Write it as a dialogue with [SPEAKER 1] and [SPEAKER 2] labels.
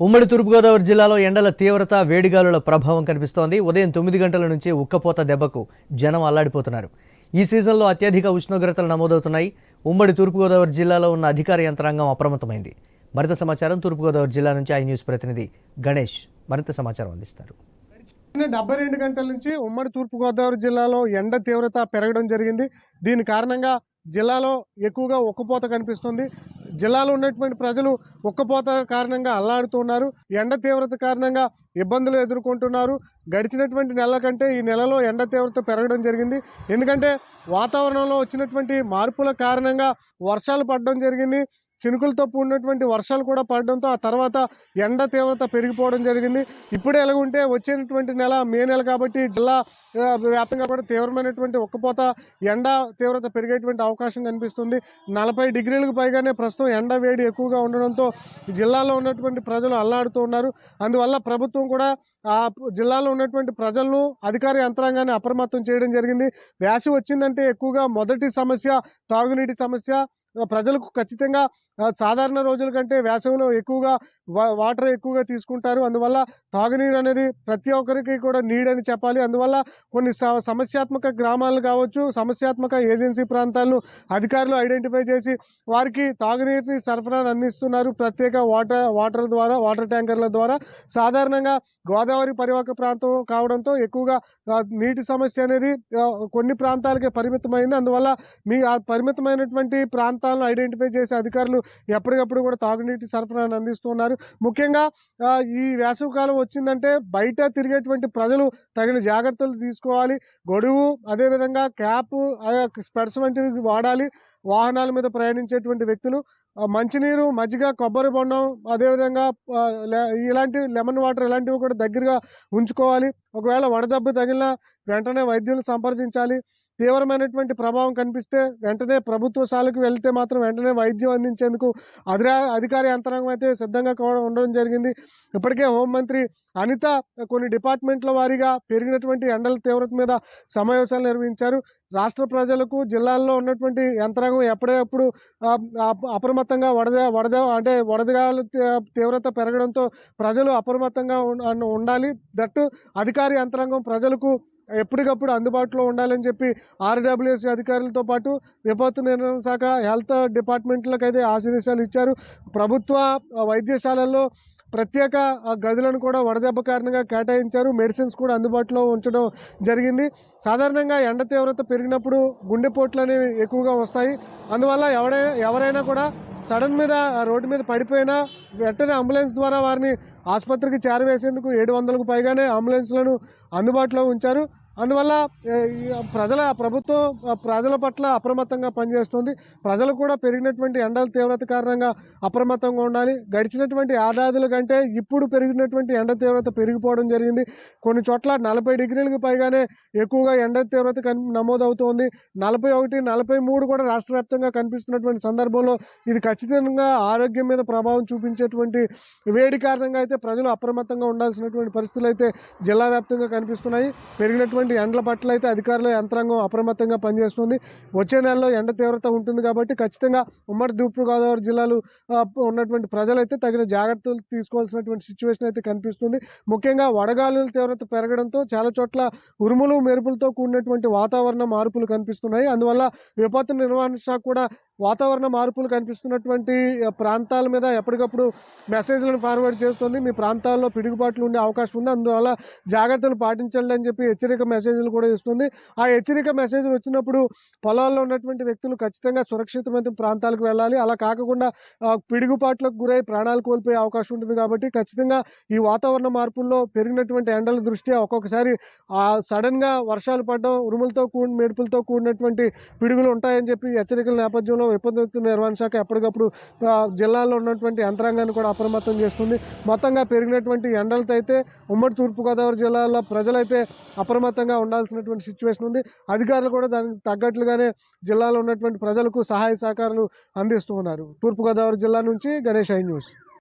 [SPEAKER 1] ఉమ్మడి తూర్పుగోదావరి జిల్లాలో ఎండల తీవ్రత వేడిగాలుల ప్రభావం కనిపిస్తోంది. ఉదయం తొమ్మిది గంటల నుంచి ఉక్కపోత దెబ్బకు జనం అల్లాడిపోతున్నారు. ఈ సీజన్లో అత్యధిక ఉష్ణోగ్రతలు నమోదవుతున్నాయి. ఉమ్మడి తూర్పుగోదావరి జిల్లాలో ఉన్న అధికార యంత్రాంగం అప్రమత్తమైంది. మరింత సమాచారం తూర్పుగోదావరి జిల్లా నుంచి ఐ న్యూస్ ప్రతినిధి గణేష్ మరింత సమాచారం అందిస్తారు.
[SPEAKER 2] డెబ్బై రెండు గంటల నుంచి ఉమ్మడి తూర్పుగోదావరి జిల్లాలో ఎండ తీవ్రత పెరగడం జరిగింది. దీని కారణంగా జిల్లాలో ఎక్కువగా ఉక్కపోత కనిపిస్తుంది. జిల్లాలో ఉన్నటువంటి ప్రజలు ఉక్కపోత కారణంగా అల్లాడుతున్నారు ఎండ తీవ్రత కారణంగా ఇబ్బందులు ఎదుర్కొంటున్నారు. గడిచినటువంటి నెల కంటే ఈ నెలలో ఎండ తీవ్రత పెరగడం జరిగింది. ఎందుకంటే వాతావరణంలో వచ్చినటువంటి మార్పుల కారణంగా వర్షాలు పడడం జరిగింది. చినుకులతో కూడినటువంటి వర్షాలు కూడా పడడంతో ఆ తర్వాత ఎండ తీవ్రత పెరిగిపోవడం జరిగింది. ఇప్పుడే ఎలాగుంటే వచ్చేటువంటి నెల మే నెల కాబట్టి జిల్లా వ్యాప్తంగా కూడా తీవ్రమైనటువంటి ఒక్కపోత ఎండ తీవ్రత పెరిగేటువంటి అవకాశం కనిపిస్తుంది. నలభై డిగ్రీలకు పైగానే ప్రస్తుతం ఎండ వేడి ఎక్కువగా ఉండడంతో జిల్లాలో ఉన్నటువంటి ప్రజలు అల్లాడుతూ ఉన్నారు. అందువల్ల ప్రభుత్వం కూడా ఆ జిల్లాలో ఉన్నటువంటి ప్రజలను అధికార యంత్రాంగాన్ని అప్రమత్తం చేయడం జరిగింది. వేసవి వచ్చిందంటే ఎక్కువగా మొదటి సమస్య తాగునీటి సమస్య ప్రజలకు ఖచ్చితంగా సాధారణ రోజుల కంటే వేసవిలో ఎక్కువగా వాటర్ ఎక్కువగా తీసుకుంటారు. అందువల్ల తాగునీరు అనేది ప్రతి ఒక్కరికి కూడా నీడ్ అని చెప్పాలి. అందువల్ల కొన్ని సమస్యాత్మక గ్రామాలు కావచ్చు సమస్యాత్మక ఏజెన్సీ ప్రాంతాలను అధికారులు ఐడెంటిఫై చేసి వారికి తాగునీటిని సరఫరాను అందిస్తున్నారు. ప్రత్యేక వాటర్ వాటర్ ద్వారా వాటర్ ట్యాంకర్ల ద్వారా. సాధారణంగా గోదావరి పరివాహక ప్రాంతం కావడంతో ఎక్కువగా నీటి సమస్య అనేది కొన్ని ప్రాంతాలకే పరిమితమైంది. అందువల్ల మీ ఆ పరిమితమైనటువంటి ప్రాంతాలను ఐడెంటిఫై చేసి అధికారులు ఎప్పటికప్పుడు కూడా తాగునీటి సరఫరాను అందిస్తున్నారు ముఖ్యంగా ఈ వేసవికాలం వచ్చిందంటే బయట తిరిగేటువంటి ప్రజలు తగిన జాగ్రత్తలు తీసుకోవాలి. గొడుగు అదేవిధంగా క్యాప్ స్పెడ్స్ వంటివి వాడాలి. వాహనాల మీద ప్రయాణించేటువంటి వ్యక్తులు మంచినీరు మజ్జిగ కొబ్బరి బొండం అదేవిధంగా ఇలాంటి లెమన్ వాటర్ ఇలాంటివి కూడా దగ్గరగా ఉంచుకోవాలి. ఒకవేళ వడదెబ్బ తగిలిన వెంటనే వైద్యులను సంప్రదించాలి. తీవ్రమైనటువంటి ప్రభావం కనిపిస్తే వెంటనే ప్రభుత్వ శాలకు వెళ్తే మాత్రం వెంటనే వైద్యం అందించేందుకు అధిరా అధికార యంత్రాంగం అయితే సిద్ధంగా ఉండడం జరిగింది. ఇప్పటికే హోంమంత్రి అనిత కొన్ని డిపార్ట్మెంట్ల వారీగా పెరిగినటువంటి ఎండల తీవ్రత మీద సమావేశాలు నిర్వహించారు. రాష్ట్ర ప్రజలకు జిల్లాల్లో ఉన్నటువంటి యంత్రాంగం ఎప్పుడెప్పుడు అప- అప్రమత్తంగా వడద వడద అంటే వడదగాల తీవ్రత పెరగడంతో ప్రజలు అప్రమత్తంగా ఉండాలి. దట్టు అధికార యంత్రాంగం ప్రజలకు ఎప్పటికప్పుడు అందుబాటులో ఉండాలని చెప్పి ఆర్డబ్ల్యూఎస్ అధికారులతో పాటు విపత్తు నిర్వహణ శాఖ హెల్త్ డిపార్ట్మెంట్లకు అయితే ఆశీర్దేశాలు ఇచ్చారు. ప్రభుత్వ వైద్యశాలల్లో ప్రత్యేక గదులను కూడా వడదెబ్బ కారణంగా కేటాయించారు. మెడిసిన్స్ కూడా అందుబాటులో ఉంచడం జరిగింది. సాధారణంగా ఎండ తీవ్రత పెరిగినప్పుడు గుండెపోట్లు అనేవి ఎక్కువగా వస్తాయి. అందువల్ల ఎవడై ఎవరైనా కూడా సడన్ మీద రోడ్డు మీద పడిపోయినా వెంటనే అంబులెన్స్ ద్వారా వారిని ఆసుపత్రికి చేరవేసేందుకు ఏడు వందలకు పైగానే అంబులెన్స్లను అందుబాటులో ఉంచారు. అందువల్ల ప్రజల ప్రభుత్వం ప్రజల పట్ల అప్రమత్తంగా పనిచేస్తుంది. ప్రజలు కూడా పెరిగినటువంటి ఎండల తీవ్రత కారణంగా అప్రమత్తంగా ఉండాలి. గడిచినటువంటి ఏడాదుల కంటే ఇప్పుడు పెరిగినటువంటి ఎండ తీవ్రత పెరిగిపోవడం జరిగింది. కొన్ని చోట్ల నలభై డిగ్రీలకు పైగానే ఎక్కువగా ఎండ తీవ్రత కన్ నమోదవుతోంది. నలభై ఒకటి నలభై మూడు కూడా రాష్ట్ర వ్యాప్తంగా కనిపిస్తున్నటువంటి సందర్భంలో ఇది ఖచ్చితంగా ఆరోగ్యం మీద ప్రభావం చూపించేటువంటి వేడి కారణంగా అయితే ప్రజలు అప్రమత్తంగా ఉండాల్సినటువంటి పరిస్థితులు అయితే జిల్లా వ్యాప్తంగా కనిపిస్తున్నాయి. పెరిగినటువంటి ఎండల పట్ల అయితే అధికారుల యంత్రాంగం అప్రమత్తంగా పనిచేస్తుంది. వచ్చే నెలలో ఎండ తీవ్రత ఉంటుంది కాబట్టి ఖచ్చితంగా ఉమ్మడి తూర్పు గోదావరి జిల్లాలు ఉన్నటువంటి ప్రజలైతే తగిన జాగ్రత్తలు తీసుకోవాల్సినటువంటి సిచ్యువేషన్ అయితే కనిపిస్తుంది. ముఖ్యంగా వడగాలుల తీవ్రత పెరగడంతో చాలా చోట్ల ఉరుములు మెరుపులతో కూడినటువంటి వాతావరణ మార్పులు కనిపిస్తున్నాయి. అందువల్ల విపత్తు నిర్వహణ శాఖ కూడా వాతావరణ మార్పులు కనిపిస్తున్నటువంటి ప్రాంతాల మీద ఎప్పటికప్పుడు మెసేజ్లను ఫార్వర్డ్ చేస్తుంది. మీ ప్రాంతాల్లో పిడుగుబాట్లు ఉండే అవకాశం ఉంది. అందువల్ల జాగ్రత్తలు పాటించండి అని చెప్పి హెచ్చరిక మెసేజ్లు కూడా ఇస్తుంది. ఆ హెచ్చరిక మెసేజ్లు వచ్చినప్పుడు పొలాల్లో ఉన్నటువంటి వ్యక్తులు ఖచ్చితంగా సురక్షితమైన ప్రాంతాలకు వెళ్ళాలి. అలా కాకుండా పిడుగుపాట్లకు గురై ప్రాణాలు కోల్పోయే అవకాశం ఉంటుంది కాబట్టి ఖచ్చితంగా ఈ వాతావరణ మార్పుల్లో పెరిగినటువంటి ఎండల దృష్ట్యా ఒక్కొక్కసారి సడన్గా వర్షాలు పడడం ఉరుములతో కూడిన మెడుపులతో కూడినటువంటి పిడుగులు ఉంటాయని చెప్పి హెచ్చరికల నేపథ్యంలో విపత్తు నిర్వహణ శాఖ ఎప్పటికప్పుడు జిల్లాలో ఉన్నటువంటి యంత్రాంగాన్ని కూడా అప్రమత్తం చేస్తుంది. మొత్తంగా పెరిగినటువంటి ఎండలతో అయితే ఉమ్మడి తూర్పుగోదావరి జిల్లాలో ప్రజలైతే అప్రమత్తంగా ఉండాల్సినటువంటి సిచ్యువేషన్ ఉంది. అధికారులు కూడా దానికి తగ్గట్లుగానే జిల్లాలో ఉన్నటువంటి ప్రజలకు సహాయ సహకారాలు అందిస్తూ ఉన్నారు. తూర్పుగోదావరి జిల్లా నుంచి గణేష్ ఐ న్యూస్.